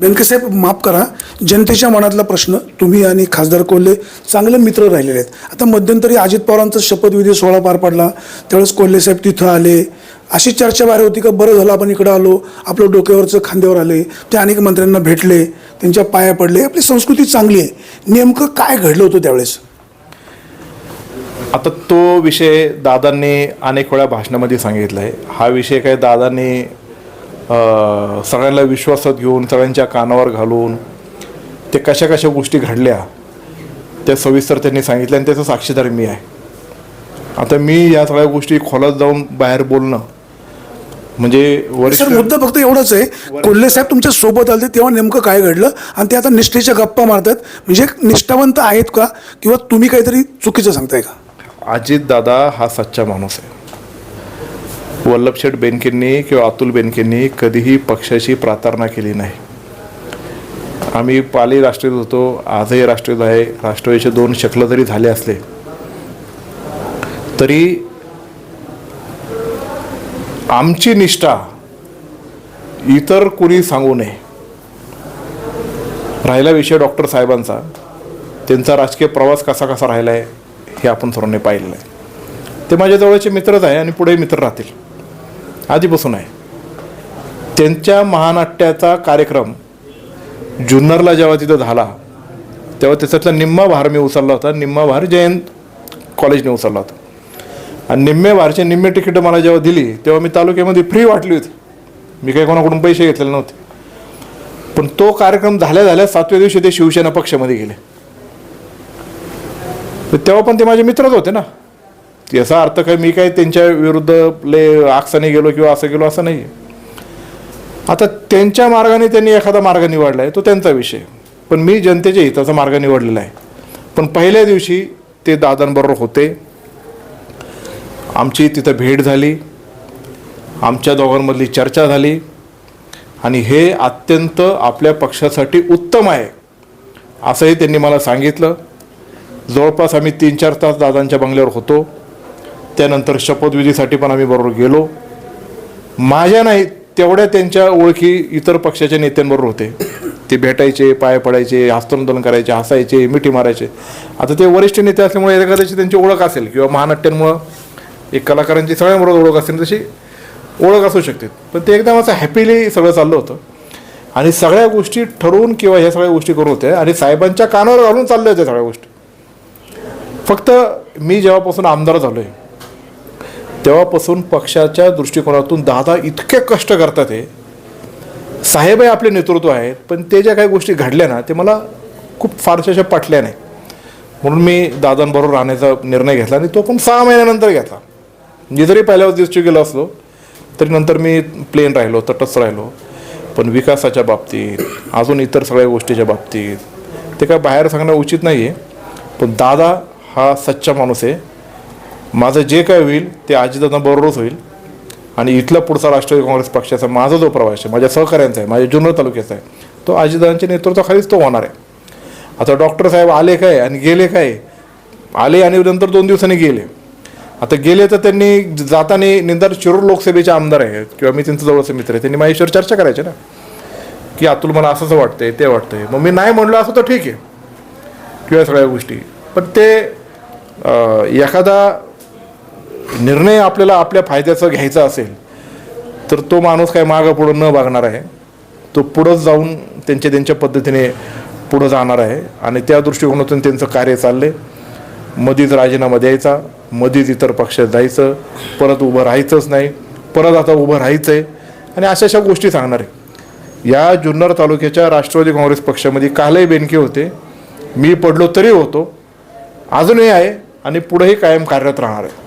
व्यंकसाहेब माफ करा. जनतेच्या मनातला प्रश्न तुम्ही आणि खासदार कोल्हे चांगले मित्र राहिलेले आहेत. आता मध्यंतरी अजित पवारांचा शपथविधी सोहळा पार पडला. त्यावेळेस कोल्हे साहेब तिथं आले. अशी चर्चा बाहेर होती का? बरं झालं आपण इकडं आलो. आपलं डोक्यावरचं खांद्यावर आले. ते अनेक मंत्र्यांना भेटले. त्यांच्या पाया पडले. आपली संस्कृती चांगली आहे. नेमकं काय घडलं होतं त्यावेळेस? आता तो विषय दादांनी अनेक वेळा भाषणामध्ये सांगितला आहे हा विषय काय दादांनी सगळ्यांना विश्वासात घेऊन सगळ्यांच्या कानावर घालून ते कशा कशा गोष्टी घडल्या त्या सविस्तर त्यांनी सांगितल्या आणि त्याचं साक्षीदार मी आहे. आता मी या सगळ्या गोष्टी खोलात जाऊन बाहेर बोलणं म्हणजे वरिष्ठ सर मुद्दा फक्त एवढाच आहे. कोल्हे साहेब तुमच्यासोबत आले तेव्हा नेमकं काय घडलं? आणि ते आता निष्ठेच्या गप्पा मारतात. म्हणजे निष्ठावंत आहेत का? किंवा तुम्ही काहीतरी चुकीचं सांगताय का? अजित दादा हा सच्चा माणूस आहे. वल्लभशेठ बेनकेंनी किंवा अतुल बेनकेंनी कधीही पक्षाची प्रार्थना केली नाही. आम्ही पाली राष्ट्रीय होतो आजही राष्ट्रीय आहे. राष्ट्रवादीचे दोन शकलं जरी झाले असले तरी आमची निष्ठा इतर कुणी सांगू नये. राहिला विषय डॉक्टर साहेबांचा. त्यांचा राजकीय प्रवास कसा कसा राहिला आहे हे आपण सर्वांनी पाहिलेलं आहे. ते माझ्या जवळचे मित्रच आहे आणि पुढे मित्र राहतील. आधीपासून आहे. त्यांच्या महानाट्याचा कार्यक्रम जुन्नरला जेव्हा तिथं झाला तेव्हा त्याच्यातला निम्मा भार मी उचलला होता. निम्मा भार जयंत कॉलेजने उचलला होता. आणि निम्मे भारचे निम्मे तिकीटं मला जेव्हा दिली तेव्हा मी तालुक्यामध्ये फ्री वाटली होती. मी काही कोणाकडून पैसे घेतलेले नव्हते. पण तो कार्यक्रम झाल्या झाल्या सातव्या दिवशी ते शिवसेना पक्षामध्ये गेले. तर तेव्हा पण ते माझे मित्रच होते ना. याचा अर्थ काय मी काय त्यांच्या विरुद्ध ले आक्षाने गेलो किंवा असं गेलो असं नाही आता त्यांच्या मार्गाने त्यांनी एखादा मार्ग निवडला आहे तो त्यांचा विषय. पण मी जनतेच्या हिताचा मार्ग निवडलेला आहे. पण पहिल्या दिवशी ते दादांबरोबर होते. आमची तिथं भेट झाली. आमच्या दोघांमधली चर्चा झाली. आणि हे अत्यंत आपल्या पक्षासाठी उत्तम आहे असंही त्यांनी मला सांगितलं. जवळपास आम्ही तीन चार तास दादांच्या बंगल्यावर होतो. त्यानंतर शपथविधीसाठी पण आम्ही बरोबर गेलो. माझ्या नाही तेवढ्या त्यांच्या ओळखी इतर पक्षाच्या नेत्यांबरोबर होते. ते भेटायचे पाय पडायचे हस्तांदोलन करायचे हसायचे मिठी मारायचे. आता ते वरिष्ठ नेते असल्यामुळे एखाद्याची त्यांची ओळख असेल किंवा महानाट्यांमुळं एक कलाकारांची सगळ्यांबरोबर ओळख असेल तशी ओळख असू शकते. पण ते एकदम असं हॅपीली सगळं चाललं होतं. आणि सगळ्या गोष्टी ठरवून किंवा ह्या सगळ्या गोष्टी करून होत्या आणि साहेबांच्या कानावर घालून चालल्या होत्या सगळ्या गोष्टी. फक्त मी जेव्हापासून आमदार झालो आहे तेव्हापासून पक्षाच्या दृष्टिकोनातून दादा इतके कष्ट करतात हे. साहेबही आपले नेतृत्व आहेत पण ते ज्या काही गोष्टी घडल्या ना ते मला खूप फारशाशा पटल्या नाही. म्हणून मी दादांबरोबर राहण्याचा निर्णय घेतला आणि तो पण सहा महिन्यानंतर घेतला. मी जरी पहिल्या दिवशी गेलो असलो तरी नंतर मी प्लेन राहिलो तटस्थ राहिलो. पण विकासाच्या बाबतीत अजून इतर सगळ्या गोष्टीच्या बाबतीत ते काय बाहेर सांगणं उचित नाही आहे पण दादा हा सच्चा माणूस आहे. माझं जे काय होईल ते आजीदादांबरोबरच होईल. आणि इथला पुढचा राष्ट्रवादी काँग्रेस पक्षाचा माझा जो प्रवास आहे माझ्या सहकाऱ्यांचा आहे माझ्या जुन्नर तालुक्याचा आहे तो आजीदादांच्या नेतृत्वाखालीच तो होणार आहे. आता डॉक्टर साहेब आले काय आणि गेले काय? आले आणि नंतर दोन दिवसांनी गेले. आता गेले तर त्यांनी जाताना निंदार शिरूर लोकसभेचे आमदार आहेत किंवा मी त्यांचं जवळचे मित्र आहे त्यांनी माझ्याशिवाय चर्चा करायची ना. की अतुल मला असंच वाटतंय ते वाटतंय. मग मी नाही म्हणलो असं तर ठीक आहे. किंवा सगळ्या गोष्टी. पण ते एखादा निर्णय आपल्याला आपल्या फायद्याचा घ्यायचा असेल तर तो माणूस काय मागं पुढं न बघणार आहे. तो पुढंच जाऊन त्यांच्या त्यांच्या पद्धतीने पुढं जाणार आहे. आणि त्या दृष्टिकोनातून त्यांचं कार्य चाललंय. मधीच राजीनामा द्यायचा मधीच इतर पक्षात जायचं परत उभं राहायचंच नाही. परत आता उभं राहायचं आहे आणि अशा अशा गोष्टी सांगणार आहे. या जुन्नर तालुक्याच्या राष्ट्रवादी काँग्रेस पक्षामध्ये कालही बेनके होते. मी पडलो तरी होतो. अजूनही आहे आणि पुढेही कायम कार्यरत राहणार आहे.